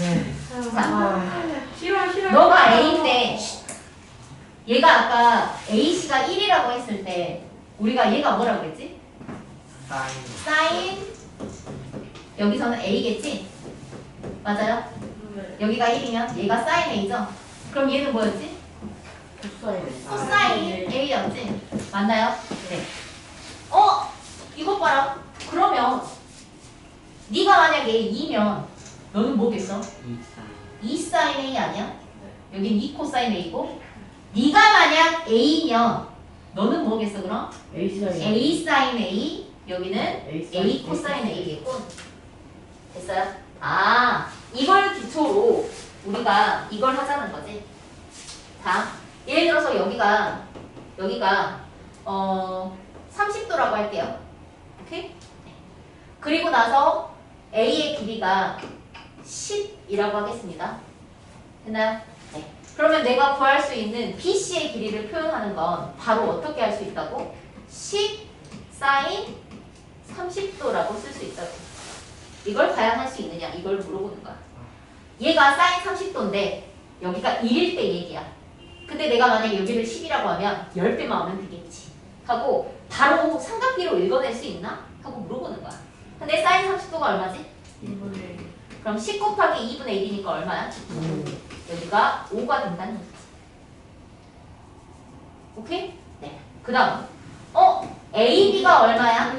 네. 자, 싫어 싫어. 너가 A인데 얘가 아까 A씨가 1이라고 했을 때 우리가 얘가 뭐라고 그랬지? 사인. 사인 여기서는 A겠지? 맞아요? 여기가 1이면 얘가 사인 A죠? 그럼 얘는 뭐였지? 코사인 A였지? 맞나요? 네. 어? 이것 봐라. 그러면 네가 만약에 2면 너는 뭐겠어? 이 사인. 2 사인 A 아니야? 여긴 2 코사인 A고 네가 만약 A면 너는 뭐겠어 그럼? A 사인 A 여기는 A A 코사인 A겠군 됐어요? 아 이걸 기초로 우리가 이걸 하자는 거지 자 예를 들어서 여기가 여기가 어 30도라고 할게요 오케이? 그리고 나서 A의 길이가 10이라고 하겠습니다 됐나요? 네. 그러면 내가 구할 수 있는 BC의 길이를 표현하는 건 바로 어떻게 할 수 있다고? 10 사인 30도라고 쓸 수 있다고. 이걸 과연 할 수 있느냐? 이걸 물어보는 거야. 얘가 사인 30도인데 여기가 1일 때 얘기야. 근데 내가 만약에 여기를 10이라고 하면 10배만 하면 되겠지. 하고 바로 삼각비로 읽어낼 수 있나? 하고 물어보는 거야. 근데 사인 30도가 얼마지? 그럼 10 곱하기 2분의 1이니까 얼마야? 여기가 5가 된다는 거지. 오케이? 네. 그 다음. 어? AB가 얼마야?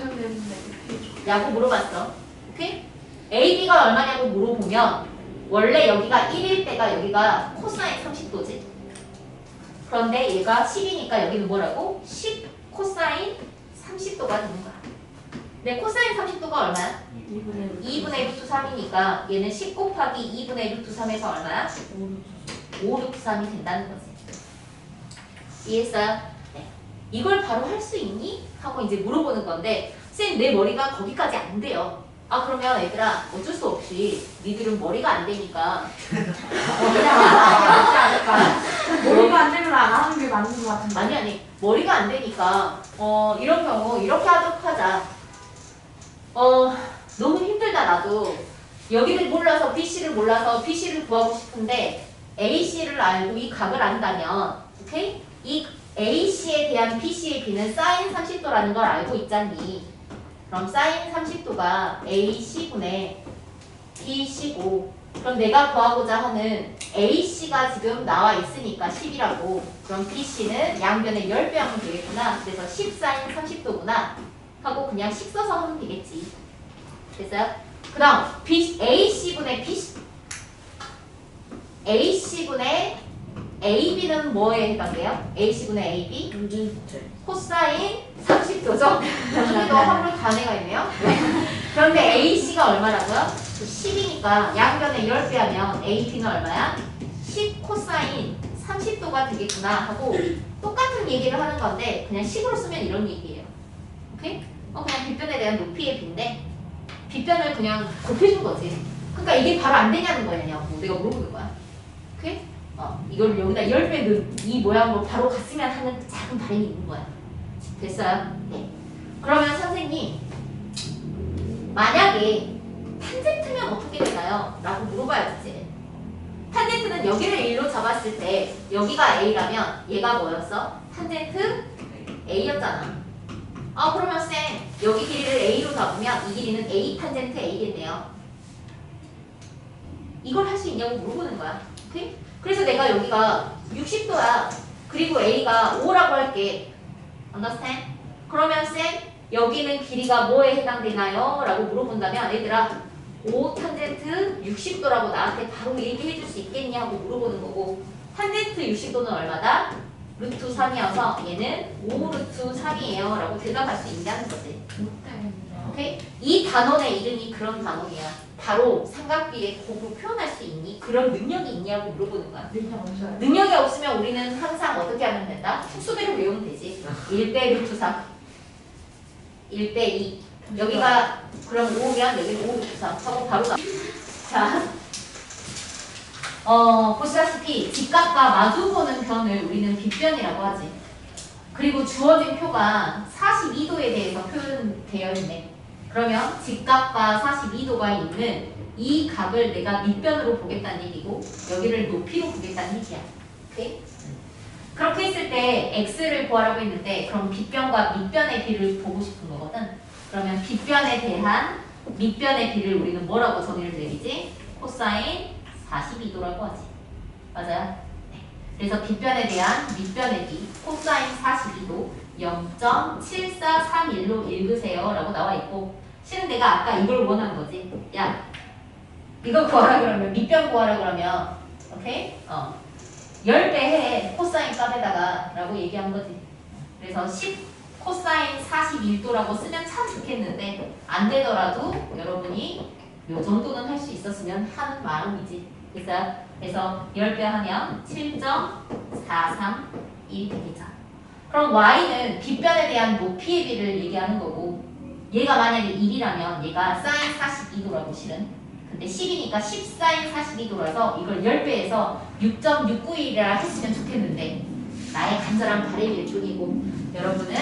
라고 물어봤어. 오케이? AB가 얼마냐고 물어보면 원래 여기가 1일 때가 여기가 코사인 30도지. 그런데 얘가 10이니까 여기는 뭐라고? 10 코사인 30도가 되는 거야. 네, 코사인 30도가 얼마야? 2분의 루트 3이니까 얘는 10 곱하기 2분의 루트 3에서 얼마야? 5 루트 3이 된다는 거지. 이해했어요? 네. 이걸 바로 할 수 있니? 하고 이제 물어보는 건데 쌤내 머리가 거기까지 안 돼요. 아 그러면 얘들아 어쩔 수 없이 니들은 머리가 안 되니까? 머리가 안 되면 안 하는 게 맞는 것 같은데. 아니 아니 머리가 안 되니까 어 이런 경우 이렇게 하도록 하자. 어 너무 힘들다 나도. 여기를 몰라서 BC를 몰라서 BC를 구하고 싶은데 AC를 알고 이 각을 안다면 오케이? 이 AC에 대한 BC의 B는 사인 30도라는 걸 알고 있잖니. 그럼 사인 30도가 AC분의 BC고 그럼 내가 구하고자 하는 AC가 지금 나와 있으니까 10이라고. 그럼 BC는 양변에 10배 하면 되겠구나. 그래서 10 사인 30도구나 하고 그냥 10 써서 하면 되겠지 됐어요? 그 다음 AC분의 BC AC분의 AB는 뭐에 해당돼요? AC분의 AB. 코사인 30도죠? 여기도 확률 단해가 있네요. 네. 그런데 AC가 얼마라고요? 10이니까 양변에 10배 하면 AB는 얼마야? 10 코사인 30도가 되겠구나 하고 똑같은 얘기를 하는 건데 그냥 식으로 쓰면 이런 얘기예요. 오케이? 어, 그냥 빗변에 대한 높이의 비인데 빗변을 그냥 곱해준 거지. 그러니까 이게 바로 안 되냐는 거냐고 내가 물어보는 거야. 오케이? 어, 이걸 여기다 10배 넣은 이 모양으로 바로 갔으면 하는 작은 바람이 있는 거야. 됐어요? 네. 그러면 선생님, 만약에 탄젠트면 어떻게 되나요? 라고 물어봐야지. 탄젠트는 여기를 1로 잡았을 때 여기가 A라면 얘가 뭐였어? 탄젠트 A였잖아. 아 그러면 쌤 여기 길이를 A로 잡으면 이 길이는 A 탄젠트 A겠네요. 이걸 할 수 있냐고 물어보는 거야. 오케이? 그래서 내가 여기가 60도야. 그리고 A가 5라고 할게. understand? 그러면 쌤 여기는 길이가 뭐에 해당되나요? 라고 물어본다면 얘들아 5 탄젠트 60도라고 나한테 바로 얘기해 줄 수 있겠니? 하고 물어보는 거고 탄젠트 60도는 얼마다? 루트 3이어서 얘는 5 루트 3이에요 라고 대답할 수 있냐는 거지. 오케이? 이 단원의 이름이 그런 단원이야. 바로 삼각비의 곱으로 표현할 수 있니? 그런 능력이 있냐고 물어보는 거야. 그냥 없어요. 능력이 없으면 우리는 항상 어떻게 하면 된다? 순수대로 외우면 되지. 1대 루트 3 1대 2 여기가 그럼 5면 여기는 5 루트 3 하고 바로 나 자, 어, 보시다시피 직각과 마주보는 변을 우리는 빗변이라고 하지 그리고 주어진 표가 42도에 대해서 표현되어 있네 그러면 직각과 42도가 있는 이 각을 내가 밑변으로 보겠다는 얘기고 여기를 높이로 보겠다는 얘기야. 오케이? 그렇게 했을 때 x를 구하라고 했는데 그럼 빗변과 밑변의 비를 보고 싶은 거거든. 그러면 빗변에 대한 밑변의 비를 우리는 뭐라고 정의를 내리지? 코사인 42도라고 하지. 맞아요? 네. 그래서 빗변에 대한 밑변의 비 코사인 42도 0.7431로 읽으세요 라고 나와 있고 실은 내가 아까 이걸 원한 거지. 야 이거 구하라 그러면 밑변 구하라 그러면 오케이? 어 10배 해 코사인 값에다가 라고 얘기한 거지. 그래서 10 코사인 41도라고 쓰면 참 좋겠는데 안 되더라도 여러분이 요 정도는 할 수 있었으면 하는 마음이지. 그래서 그래서 10배 하면 7.431 되겠죠. 그럼 y는 빗변에 대한 높이의 비를 얘기하는 거고 얘가 만약에 1이라면 얘가 사인 42도라고 실은 근데 10이니까 10사인 42도라서 이걸 10배에서 6.691이라 했으면 좋겠는데 나의 간절한 바람일 뿐이고 여러분은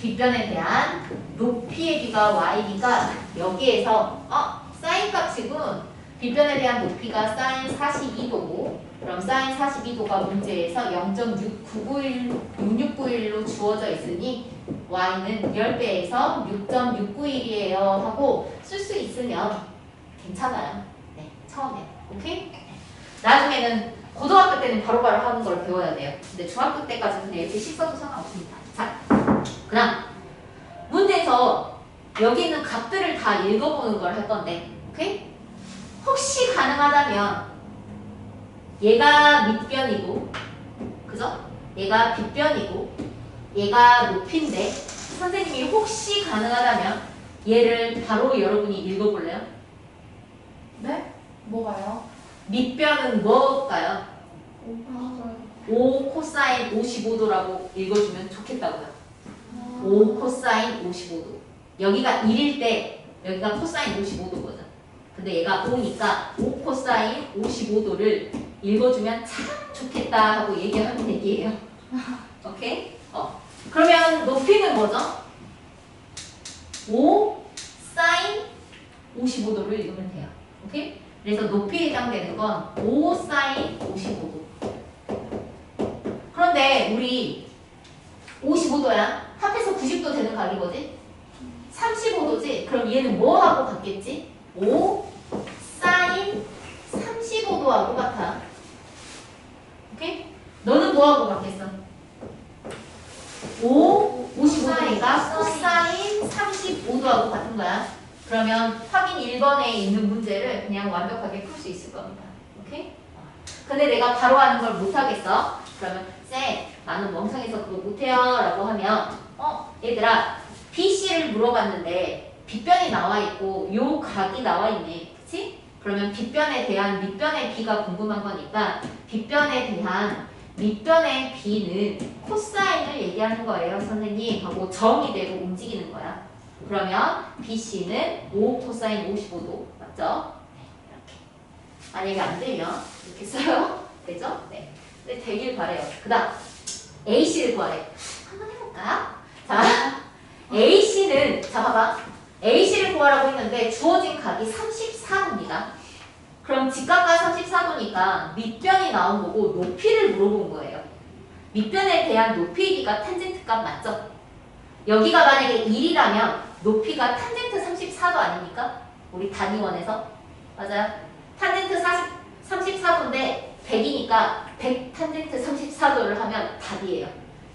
빗변에 대한 높이의 비가 y니까 여기에서 어? 사인 값이군 빗변에 대한 높이가 사인 42도고 그럼 사인 42도가 문제에서 0.6991, 6691로 주어져 있으니 y는 10배에서 6.691이에요 하고 쓸 수 있으면 괜찮아요. 네, 처음에. 오케이? 네. 나중에는 고등학교 때는 바로 바로 하는 걸 배워야 돼요. 근데 중학교 때까지는 이렇게 식 써도 상관없습니다. 자, 그다음 문제에서 여기 있는 값들을 다 읽어보는 걸 할 건데, 오케이? 혹시 가능하다면 얘가 밑변이고, 그죠? 얘가 빗변이고, 얘가 높인데 선생님이 혹시 가능하다면 얘를 바로 여러분이 읽어볼래요? 네? 뭐가요? 밑변은 뭘까요? 5 코사인 55도라고 읽어주면 좋겠다고요. 5 코사인 55도. 여기가 1일 때 여기가 코사인 55도거든. 근데 얘가 5니까 5 코사인 55도를 읽어주면 참 좋겠다 하고 얘기하는 얘기예요. 오케이? 어. 그러면 높이는 뭐죠? 5 사인 55도를 읽으면 돼요. 오케이? 그래서 높이에 해당되는 건 5 사인 55도. 그런데 우리 55도야. 합해서 90도 되는 각이 뭐지? 35도지? 그럼 얘는 뭐하고 같겠지? 5 사인 35도하고 같아. 오케이? 너는 뭐하고 같겠어? 5, 55도니까 코사인 35도하고 같은 거야. 그러면 확인 1번에 있는 문제를 그냥 완벽하게 풀 수 있을 겁니다. 오케이? 근데 내가 바로 하는 걸 못하겠어. 그러면 쌤, 나는 멍청해서 그거 못해요 라고 하면 어? 얘들아 BC를 물어봤는데 빗변이 나와 있고 요 각이 나와 있네. 그치? 그러면 빗변에 대한 밑변의 비가 궁금한 거니까 빗변에 대한 밑변의 비는 코사인을 얘기하는 거예요, 선생님. 하고 정의대로 움직이는 거야. 그러면 BC는 5 코사인 55도 맞죠? 네, 이렇게. 만약에 안 되면 이렇게 써요. 되죠? 네. 근데 되길 바래요. 그 다음 AC를 구하래. 한번 해볼까? 자, AC는 자 봐봐. AC를 구하라고 했는데 주어진 각이 34도입니다. 그럼 직각과 34도니까 밑변이 나온 거고 높이를 물어본 거예요. 밑변에 대한 높이가 탄젠트 값 맞죠? 여기가 만약에 1이라면 높이가 탄젠트 34도 아닙니까? 우리 단위원에서 맞아요. 탄젠트 40, 34도인데 100이니까 100 탄젠트 34도를 하면 답이에요.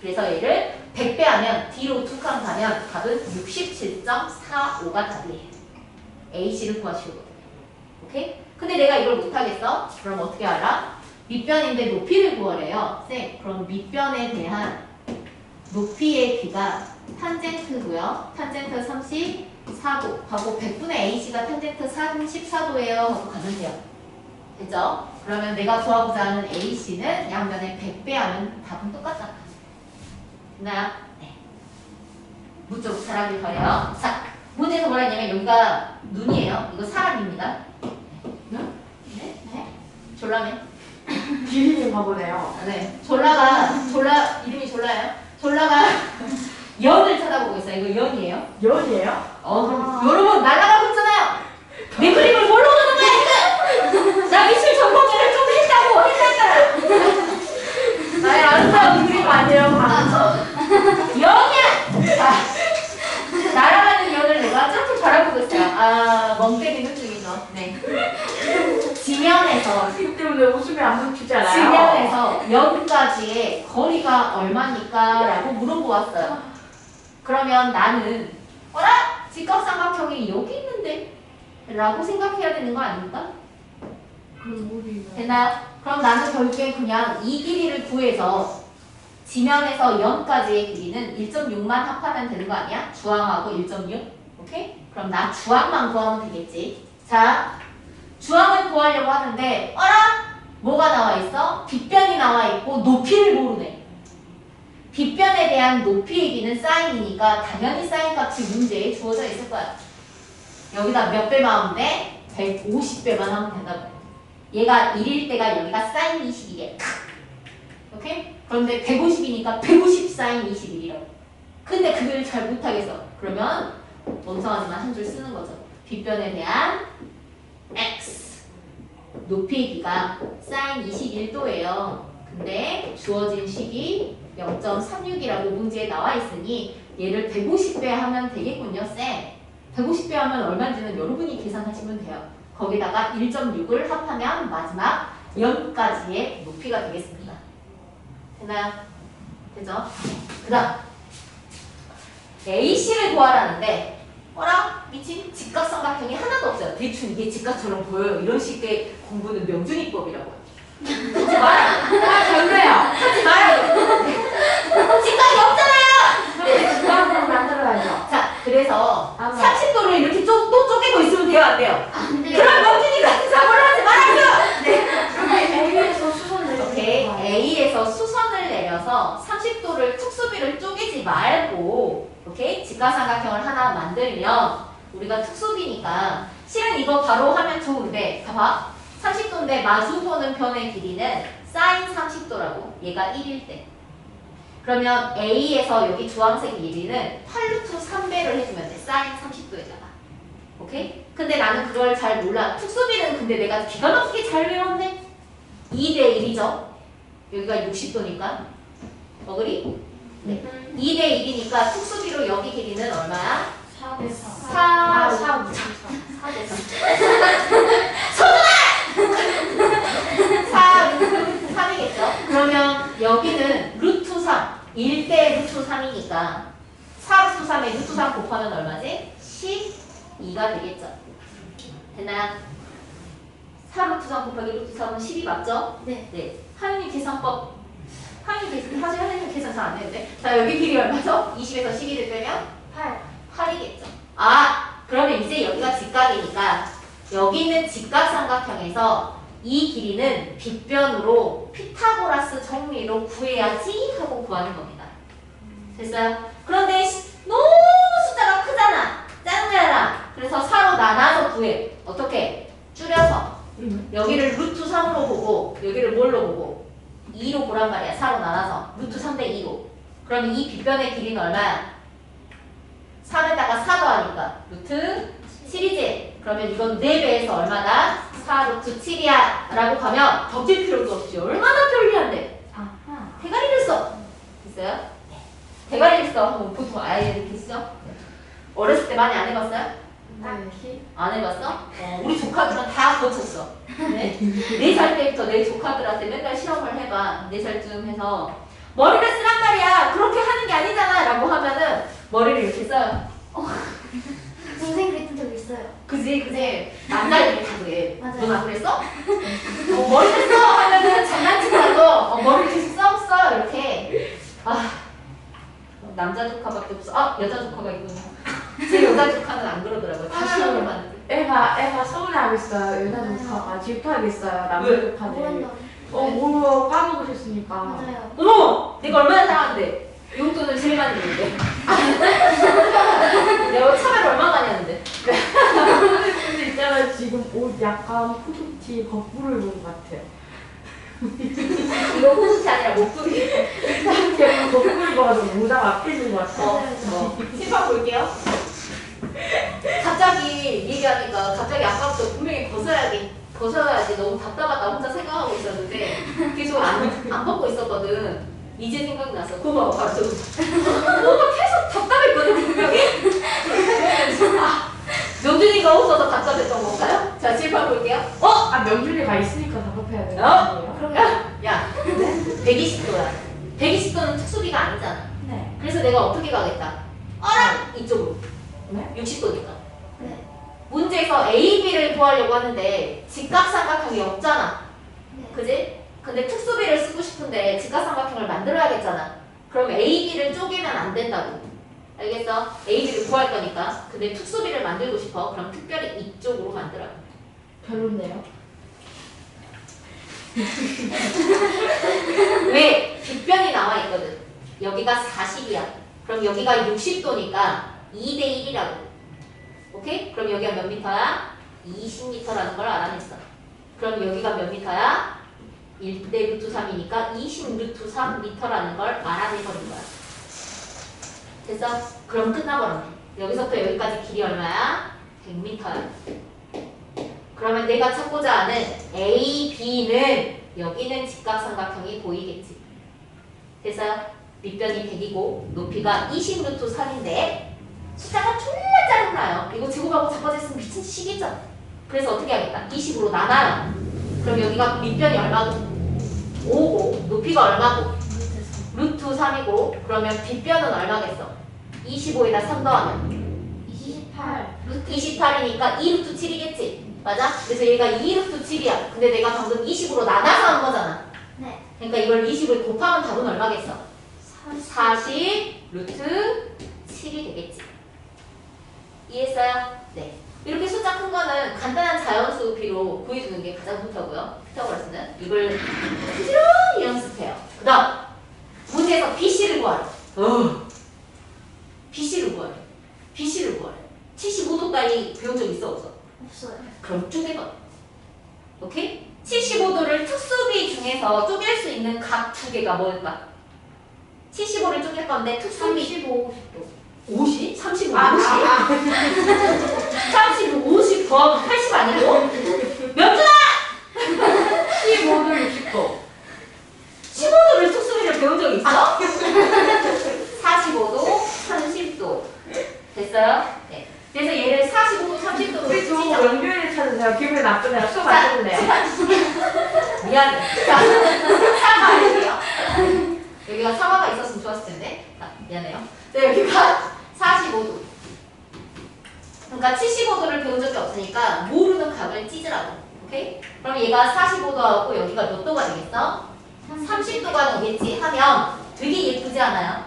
그래서 얘를 100배 하면 두칸 가면 답은 67.45가 답이에요. AC를 구하시거든요. 오케이? 근데 내가 이걸 못하겠어? 그럼 어떻게 알아? 밑변인데 높이를 구하래요. 쌤, 그럼 밑변에 대한 높이의 비가 탄젠트고요. 탄젠트 34도 하고 100분의 AC가 탄젠트 34도예요 하고 가면 돼요. 됐죠? 그러면 내가 구하고자 하는 AC는 양면에 100배 하면 답은 똑같잖아. 됐나요? 네. 무쪽 사람이 더요. 자, 문제에서 뭐라 했냐면 여기가 눈이에요. 이거 사람입니다. 네? 네? 네? 졸라맨. 기린이 바보네요. 네. 졸라가, 졸라, 이름이 졸라예요? 졸라가 연을 쳐다보고 있어요. 이거 연이에요? 연이에요? 어, 아 여러분, 날아가고 있잖아요. 내 그림을 뭘로 보는 거야, 지금? 나 미술 전공자를 좀 했다고, 했다 했잖아. 아니, 알았어요. 그림 아니에요. 지면에서 이 때문에 웃음이 안 멈추잖아요. 지면에서 여기까지의 거리가 얼마니까? 라고 물어보았어요. 그러면 나는 어라? 직각삼각형이 여기 있는데? 라고 생각해야 되는 거 아닙니까? 됐나요? 그럼 나는 결국엔 그냥 이 길이를 구해서 지면에서 0까지의 길이는 1.6만 합하면 되는 거 아니야? 주황하고 1.6? 오케이? 그럼 나 주황만 구하면 되겠지. 자, 주황을 구하려고 하는데 어라? 뭐가 나와 있어? 빗변이 나와 있고 높이를 모르네. 빗변에 대한 높이의 길이는 사인이니까 당연히 사인 값이 문제에 주어져 있을 거야. 여기다 몇 배만 하면 돼? 150배만 하면 된다고. 얘가 1일 때가 여기가 사인 21이야. 오케이? 그런데 150이니까 150 사인 21이라고. 근데 그걸 잘 못하겠어. 그러면 멍청하지만 한 줄 쓰는 거죠. 빗변에 대한 x 높이의 기가 사인 21도예요. 근데 주어진 식이 0.36이라고 문제에 나와 있으니 얘를 150배 하면 되겠군요, 쌤. 150배 하면 얼마인지는 여러분이 계산하시면 돼요. 거기다가 1.6을 합하면 마지막 0까지의 높이가 되겠습니다. 됐나요? 되죠? 그 다음 AC를 구하라는데 어라? 미친 직각삼각형이 하나도 없어요. 대충 이게 직각처럼 보여요. 이런 식의 공부는 명준이법이라고요. 하지 마라. 아, 좋네요. 하지 마라. 직각이 없잖아요. 그럼 주방으로 만들어야죠. 자, 그래서 아마. 30도를 이렇게 쪼, 또 쪼개고 있으면 돼요, 안 돼요? 안 돼요. 그럼 명준이 같은 사고를 하지 말아요. 네. A에서 수선 내리는 오케이. A에서 수선을 내려서 30도를 특수비를 쪼개지 말고, 오케이? 직각삼각형을 하나 만들면 우리가 특수비니까 실은 이거 바로 하면 좋은데, 봐봐. 30도인데 마주 보는 편의 길이는 사인 30도라고. 얘가 1일 때. 그러면 A에서 여기 주황색 길이는 8루트 3배를 해주면 돼. 사인 30도에다가. 오케이? 근데 나는 그걸 잘 몰라. 특수비는 근데 내가 기가 막히게 잘 외웠네. 2대 1이죠. 여기가 60도니까. 어그리? 네. 2대 1이니까 특수비로 여기 길이는 얼마야? 4대 4. 4, 아, 4, 4. 4대 3. 4 루트 3이겠죠? 그러면 여기는 루트 3. 1대 루트 3이니까 4 루트 3에 루트 3 곱하면 얼마지? 12가 되겠죠. 됐나요? 4 루트 3 곱하기 루트 3은 12 맞죠? 네. 네. 하윤이 계산법. 하윤이 계산, 사실 하윤이 계산 잘 안 되는데. 자, 여기 길이 얼마죠? 20에서 12를 빼면 8. 8이겠죠. 아, 그러면 이제 여기가 직각이니까 여기는 직각삼각형에서 이 길이는 빗변으로 피타고라스 정리로 구해야지 하고 구하는 겁니다. 됐어요? 그런데 시- 너무 숫자가 크잖아. 짜증나라. 그래서 4로 나눠서 구해. 어떻게? 줄여서. 여기를 루트 3으로 보고 여기를 뭘로 보고 2로 보란 말이야. 4로 나눠서 루트 3대 2로. 그러면 이 빗변의 길이는 얼마야? 3에다가 4 더하니까 루트 7이지. 그러면 이건 4배에서 얼마다? 4 루트 7이야. 라고 가면 덧질 필요도 없이 얼마나 편리한데. 아하. 대가리를 써. 됐어요? 네. 대가리를 써. 하면 보통 아이들이 쓰죠? 어렸을 때 많이 안 해봤어요? 딱히. 안 해봤어? 어, 우리 조카들은 다 거쳤어. 네? 4살 때부터 내 조카들한테 맨날 시험을 해봐. 4살쯤 해서 머리를 쓰란 말이야. 그렇게 하는 게 아니잖아. 라고 하면은 머리를 이렇게 써요. 선생님 그랬던 적 있어요. 그지, 그지. 남자애들이 다 그래. 맞아요. 너나 그랬어? 어, 머리를 써 하면은 장난치더라도 어, 머리를 계속 써, 써. 이렇게. 아, 남자 조카밖에 없어. 아, 여자 조카가 있군요. 제 여자 조카는 안 그러더라고요. 다 시험을 봤는데. 애가 애가 서운해하겠어요. 여자 조카가 질투하겠어요. 남자 왜? 조카들. 뭐한다. 어, 뭐 까먹으셨으니까. 맞아요. 어머! 내가 얼마나 상한데? 용돈을 제일 많이 내는데. 내가 차별 얼마 많이 하는데. 근데 있잖아 지금 옷 약간 후드티 거꾸로 입은 것 같아요. 이거 후드티 아니라 목도리. 약간 거꾸로 입어가지고 모자가 앞에진 것 같아요. 어, 어. 심판 볼게요. 갑자기 얘기하니까 갑자기 아까부터 분명히 벗어야지, 벗어야지 너무 답답하다 혼자 생각하고 있었는데 계속 안, 안 벗고 있었거든. 이제 생각이 났어. 그거 봐, 바로. 뭔가 계속 답답했거든, 분명히. 아, 명준이가 없어서 답답했던 건가요? 자, 칠판 볼게요. 어? 아 명준이가 있으니까 답답해야 되는 어? 야, 야, 120도야. 120도는 특수비가 아니잖아. 네. 그래서 내가 어떻게 가겠다? 어랑 이쪽으로. 네? 60도니까. 네. 문제에서 A, B를 구하려고 하는데 직각삼각형이 없잖아. 네. 그지? 근데 특수비를 쓰고 싶은데 직각삼각형을 만들어야겠잖아. 그럼 A, B를 쪼개면 안 된다고. 알겠어? A, B를 구할 거니까. 근데 특수비를 만들고 싶어. 그럼 특별히 이쪽으로 만들어. 별론데요? 왜? 빗변이 나와 있거든. 여기가 40이야. 그럼 여기가 60도니까 2대 1이라고. 오케이? 그럼 여기가 몇 미터야? 20미터라는 걸 알아냈어. 그럼 여기가 몇 미터야? 1대 루트 3이니까 20 루트 3 미터라는 걸 알아내버린 거야. 됐어? 그럼 끝나버렸네. 여기서부터 여기까지 길이 얼마야? 100m야. 그러면 내가 찾고자 하는 A, B는 여기는 직각삼각형이 보이겠지. 그래서 밑변이 100이고 높이가 20 루트 3인데 숫자가 정말 짜증나요. 이거 제곱하고 자빠졌으면 미친 시기죠. 그래서 어떻게 하겠다? 20으로 나눠요. 그럼 여기가 밑변이 얼마고? 5고 높이가 얼마고? 루트 3이고 그러면 빗변은 얼마겠어? 25에다 3 더하면 28. 루트 28이니까 2 루트 7이겠지? 맞아? 그래서 얘가 2 루트 7이야. 근데 내가 방금 20으로 나눠서 한 거잖아. 네. 그러니까 이걸 20을 곱하면 답은 얼마겠어? 40 루트 7이 되겠지. 이해했어요? 네. 이렇게 숫자 큰 거는 간단한 자연수 비로 구해주는 게 가장 좋다고요. 피타고라스는 이걸 부지런히 연습해요. 그 다음 문제에서 BC를 구하래. 어. BC를 구하래. BC를 구하래. 75도까지 배운 적 있어 없어? 없어요. 그럼 쪼개봐. 오케이? 75도를 특수비 중에서 쪼갤 수 있는 각 두 개가 뭘까? 75를 쪼갤 건데 특수비 35, 50도. 50? 35, 아, 50? 아, 30, 50 더하면 80 아니고? 명준아! 15도 60도. 15도를 특수비를 배운 적 있어? 45도, 30도. 됐어요? 네. 그래서 얘를 45도, 30도로 우리 저. 명준이 찾으세요. 기분이 나쁘네요. 수업 안 했는데요. 미안해. 자, 사과할게요. 여기가 사과가 있었으면 좋았을 텐데. 자, 미안해요. 네, 여기가 45도. 그러니까 75도를 배운 적이 없으니까 모르는 각을 찢으라고. 오케이? 그럼 얘가 45도하고 여기가 몇 도가 되겠어? 30도가 되겠지 하면 되게 예쁘지 않아요?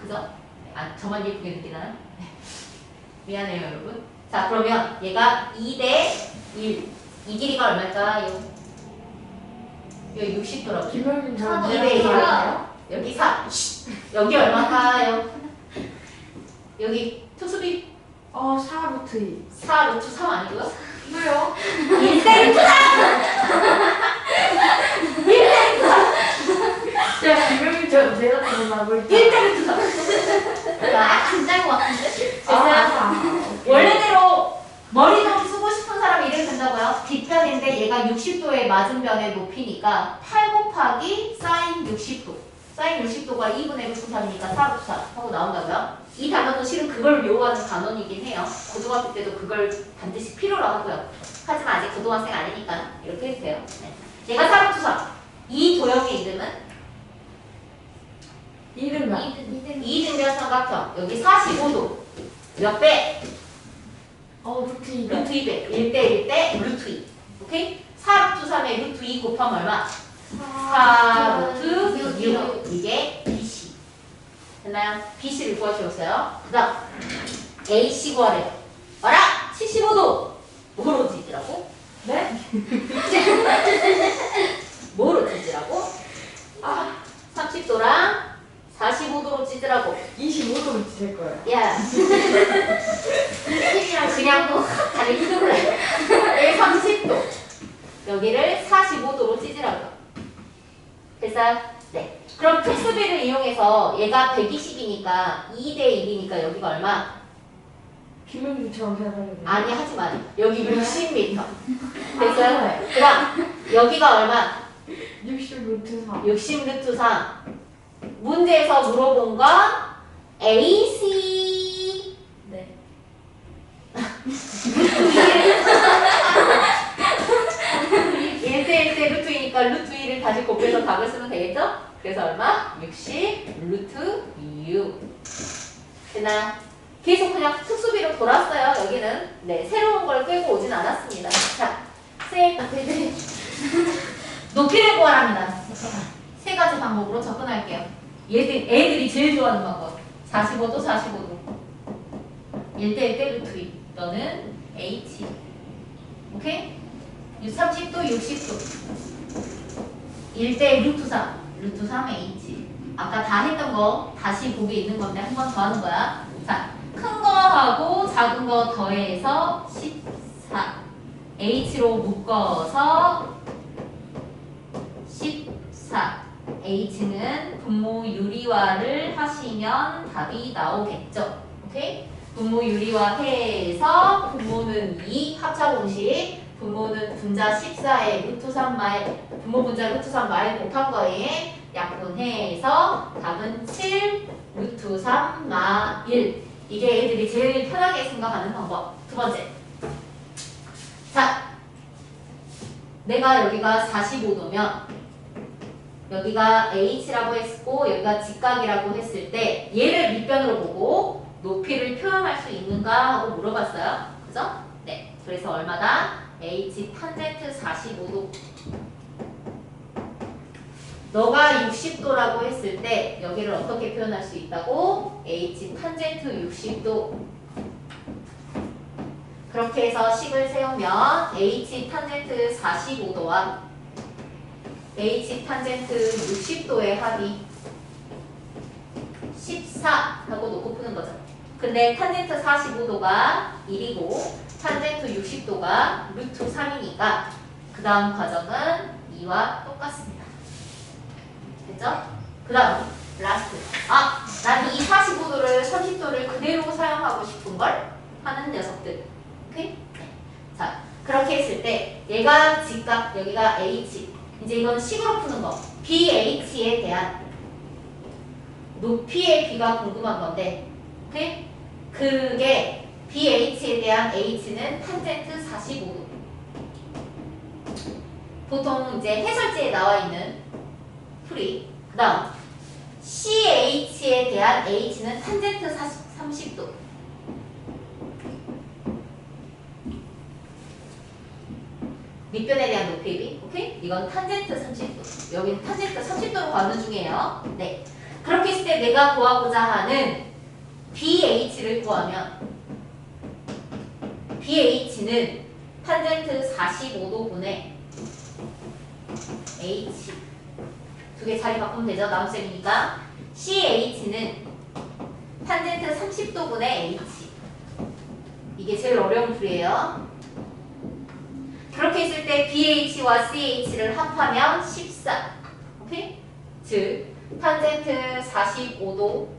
그죠? 아, 저만 예쁘게 느끼나요? 네. 미안해요, 여러분. 자, 그러면 얘가 2대 1. 이 길이가 얼마일까요? 여기 60도라고. 김명준 아, 저이대 1이요. 여기 4. 여기 얼마일까요? 여기 특수비 어, 4 루트 2. 4 루트 3 아니고요? 왜요? 1대 루트 3! 제가 김명준 저 제가 들어나고 1대 루트 3. 자, 진짜인 것 같은데? 됐어요? 아, 원래대로 머리도 쓰고 싶은 사람이 이래도 된다고요? 뒷변인데 얘가 60도의 맞은변의 높이니까 8 곱하기 사인 60도. 사인 60도가 2분의 루트 3이니까 4 루트 3 하고 나온다고요? 이 단어도 실은 그걸 요구하는 단원이긴 해요. 고등학교 때도 그걸 반드시 필요로 하고요. 하지만 아직 고등학생 아니니까 이렇게 해도 돼요. 네. 얘가 4 루트 3. 이 도형의 이름은 2등. 2등변 삼각형. 여기 45도. 몇 배? 어, 루트 2. 루트 2배 1대 1대 루트 2 오케이? 4 루트 3에 루트 2 곱하면 얼마? 4 루트 6 이게 BC 됐나요? BC를 구하시었어요 그 다음 AC 구하래요 어라 75도 뭐로 찢으라고? 네? 뭐로 찢으라고? 아, 30도랑 45도로 찢으라고 25도로 찢을 거예요. 야 그냥 뭐 다리 힘으로 해. 여기 30도. 여기를 45도로 찢으라고. 됐어요? 네. 그럼 특수비를 이용해서 얘가 120이니까 2대 1이니까 여기가 얼마? 김명준처럼 생각하면 돼요. 아니 하지 마. 여기 60m. 아, 됐어요? 네. 그다음 여기가 얼마? 60 루트 3. 60 루트 3. 문제에서 물어본 건 AC. 네. 1대 1대 루트 2니까 루트 2를 다시 곱해서 답을 쓰면 되겠죠? 그래서 얼마? 60 루트 6 됐나? 계속 그냥 특수비로 돌았어요. 여기는. 네 새로운 걸 끌고 오진 않았습니다. 자 세, 네, 높이를 구하랍니다. 세 가지 방법으로 접근할게요. 얘들, 애들이 제일 좋아하는 방법. 45도 45도. 1대 1 대 루트 2 너는 H 오케이? 30도 60도 1대 루트 3 루트 3 H 아까 다 했던 거 다시 보기 있는 건데 한 번 더 하는 거야. 자, 큰 거하고 작은 거 더해서 14 H로 묶어서 14 H는 분모 유리화를 하시면 답이 나오겠죠. 오케이? 분모 유리화 해서 분모는 2 합차 공식 분모는 분자 14에 루트 3마일 분모 분자 루트 3마일 곱한 거에 약분해서 답은 7 루트 3마 1 이게 애들이 제일 편하게 생각하는 방법. 두 번째. 자 내가 여기가 45도면 여기가 H라고 했고 여기가 직각이라고 했을 때 얘를 밑변으로 보고 높이를 표현할 수 있는가 하고 물어봤어요. 그죠? 네. 그래서 얼마다? H 탄젠트 45도 너가 60도라고 했을 때 여기를 어떻게 표현할 수 있다고? H 탄젠트 60도 그렇게 해서 식을 세우면 H 탄젠트 45도와 H 탄젠트 60도의 합이 14 하고 놓고 푸는 거죠. 근데 탄젠트 45도가 1이고 탄젠트 60도가 루트 3이니까 그 다음 과정은 2와 똑같습니다. 됐죠? 그 다음 라스트 아! 난 이 45도를 30도를 그대로 사용하고 싶은걸? 하는 녀석들 오케이? 자 그렇게 했을 때 얘가 직각 여기가 H 이제 이건 식으로 푸는 거 BH에 대한 높이의 비가 궁금한 건데 오케이? 그게 BH에 대한 H는 탄젠트 45도 보통 이제 해설지에 나와 있는 풀이 그 다음 CH에 대한 H는 탄젠트 40, 30도. 밑변에 대한 높이비 오케이? 이건 탄젠트 30도. 여기는 탄젠트 30도로 가는 중이에요. 네. 그렇게 했을 때 내가 구하고자 하는 BH를 구하면 BH는 탄젠트 45도 분의 H. 두 개 자리 바꾸면 되죠? 나눗셈이니까. CH는 탄젠트 30도 분의 H. 이게 제일 어려운 풀이에요. 그렇게 했을 때 BH와 CH를 합하면 14 오케이? 즉 탄젠트 45도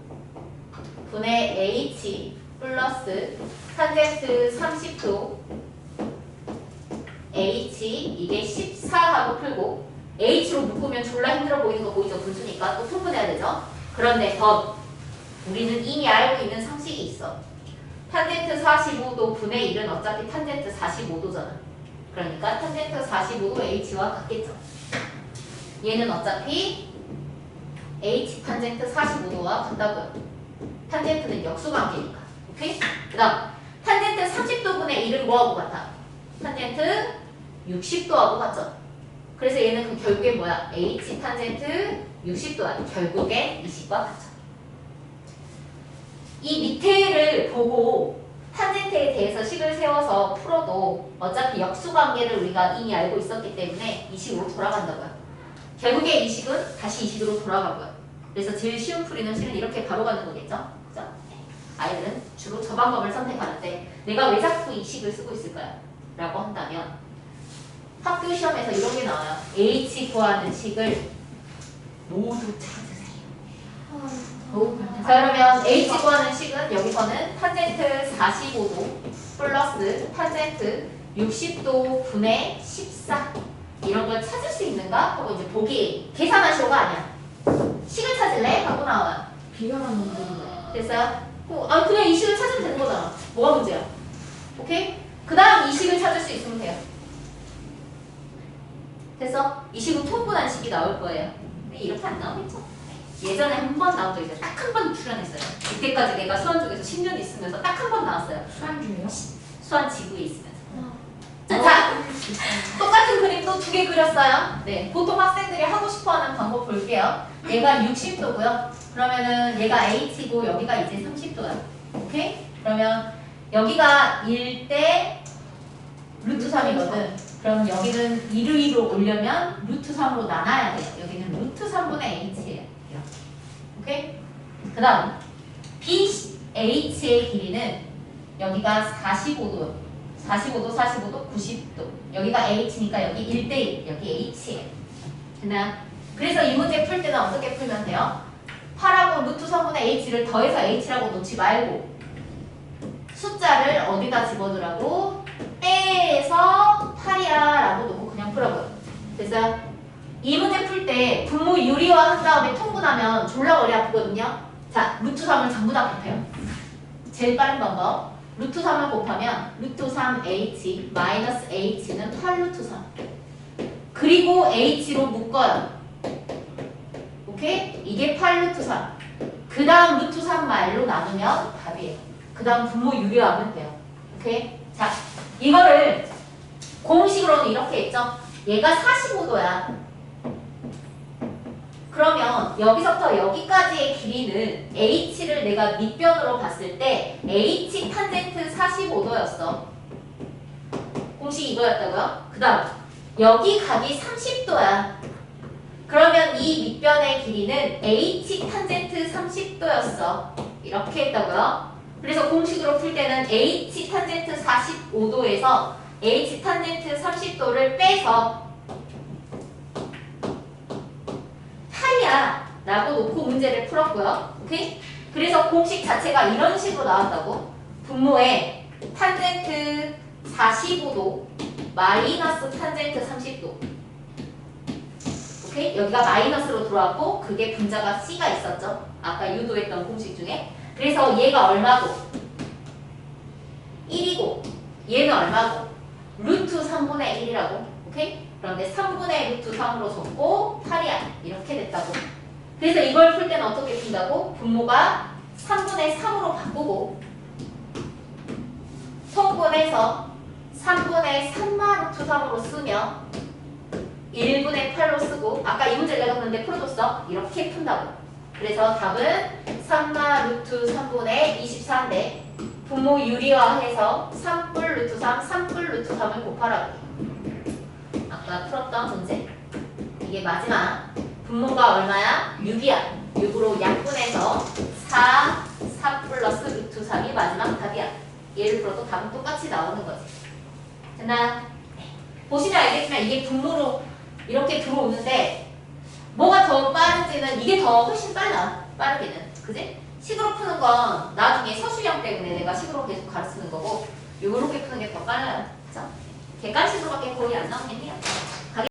분의 H 플러스 탄젠트 30도 H 이게 14하고 풀고 H로 묶으면 졸라 힘들어 보이는 거 보이죠? 분수니까 또 통분해야 되죠? 그런데 더 우리는 이미 알고 있는 상식이 있어 탄젠트 45도 분의 1은 어차피 탄젠트 45도잖아 그러니까 탄젠트 45도 H와 같겠죠 얘는 어차피 H 탄젠트 45도와 같다고요 탄젠트는 역수관계니까 오케이? 그 다음 탄젠트 30도분의 1은 뭐하고 같아? 탄젠트 60도하고 같죠? 그래서 얘는 그 결국에 뭐야? H 탄젠트 60도야. 결국에 이 식과 같죠. 이 밑에를 보고 탄젠트에 대해서 식을 세워서 풀어도 어차피 역수관계를 우리가 이미 알고 있었기 때문에 이 식으로 돌아간다고요. 결국에 이 식은 다시 이 식으로 돌아가고요. 그래서 제일 쉬운 풀이는 실은 이렇게 바로 가는 거겠죠? 아이들은 주로 저 방법을 선택하는데 내가 왜 자꾸 이 식을 쓰고 있을까요? 라고 한다면 학교 시험에서 이런 게 나와요. H 구하는 식을 모두 찾으세요. 자 그러면 H 구하는 식은 여기서는 탄젠트 45도 플러스 탄젠트 60도 분의 14 이런 걸 찾을 수 있는가? 하고 이제 보기 계산하시오가 아니야. 식을 찾을래? 하고 나와요. 비교하는 거예요. 됐어요? 어, 아 그냥 이 식을 찾으면 되는 거잖아. 뭐가 문제야? 오케이? 그 다음 이 식을 찾을 수 있으면 돼요. 됐어? 이 식은 통분한 식이 나올 거예요. 근데 이렇게 안 나오겠죠? 예전에 한 번 나온 적 있어요. 딱 한 번 출연했어요. 이때까지 내가 수원 쪽에서 10년 있으면서 딱 한 번 나왔어요. 수한 중이요? 수원 지구에 있으면서. 자, 똑같은 그림 또 두 개 그렸어요. 네, 보통 학생들이 하고 싶어하는 방법 볼게요. 얘가 60도고요. 그러면은 얘가 H고 여기가 이제 30도야. 오케이? 그러면 여기가 1대 루트 3이거든. 그럼 여기는 1을 2로 올려면 루트 3으로 나눠야 돼요. 여기는 루트 3분의 H예요. 오케이? 그 다음 BH의 길이는 여기가 45도 45도, 45도, 90도. 여기가 H니까 여기 1대1, 여기 H예요. 됐나요? 그래서 이 문제 풀 때는 어떻게 풀면 돼요? 8하고 루트 3분의 H를 더해서 H라고 놓지 말고 숫자를 어디다 집어두라고? 빼서 8이야 라고 놓고 그냥 풀어봐요. 그래서 이 문제 풀 때 분모 유리화 한 다음에 통분하면 졸라 머리 아프거든요. 자, 루트 3을 전부 다 곱해요. 제일 빠른 방법. 루트 3을 곱하면 루트 3h 마이너스 h는 8루트 3 그리고 h로 묶어요 오케이? 이게 8루트 3 그 다음 루트 3 말로 나누면 답이에요 그 다음 분모 유리하면 돼요 오케이? 자 이거를 공식으로는 이렇게 했죠 얘가 45도야 그러면 여기서부터 여기까지의 길이는 h를 내가 밑변으로 봤을 때 h 탄젠트 45도였어. 공식이 이거였다고요? 그 다음 여기 각이 30도야. 그러면 이 밑변의 길이는 h 탄젠트 30도였어. 이렇게 했다고요? 그래서 공식으로 풀 때는 h 탄젠트 45도에서 h 탄젠트 30도를 빼서 8이야 라고 놓고 문제를 풀었고요. 오케이? 그래서 공식 자체가 이런 식으로 나왔다고. 분모에 탄젠트 45도 마이너스 탄젠트 30도. 오케이? 여기가 마이너스로 들어왔고 그게 분자가 C가 있었죠. 아까 유도했던 공식 중에. 그래서 얘가 얼마고? 1이고 얘는 얼마고? 루트 3분의 1이라고. 오케이? 그런데 3분의 루트 3으로 적고 8이야. 이렇게 됐다고. 그래서 이걸 풀 때는 어떻게 푼다고? 분모가 3분의 3으로 바꾸고 통분해서 3분의 3마 루트 3으로 쓰며 1분의 8로 쓰고 아까 이 문제 내가 그런데 풀어줬어. 이렇게 푼다고. 그래서 답은 3마 루트 3분의 24인데 분모 유리화해서 3뿔 루트 3, 3뿔 루트 3을 곱하라고. 아까 풀었던 문제. 이게 마지막. 분모가 얼마야? 6이야. 6으로 약분해서 4, 3 플러스 루트 3이 마지막 답이야. 얘를 풀어도 답은 똑같이 나오는 거지. 됐나요? 네. 보시면 알겠지만 이게 분모로 이렇게 들어오는데 뭐가 더 빠른지는 이게 더 훨씬 빨라. 빠르게는. 그지? 식으로 푸는 건 나중에 서술형 때문에 내가 식으로 계속 가르치는 거고 요렇게 푸는 게 더 빨라요. 그죠? 객관식으로밖에 거의 안 나오겠네요.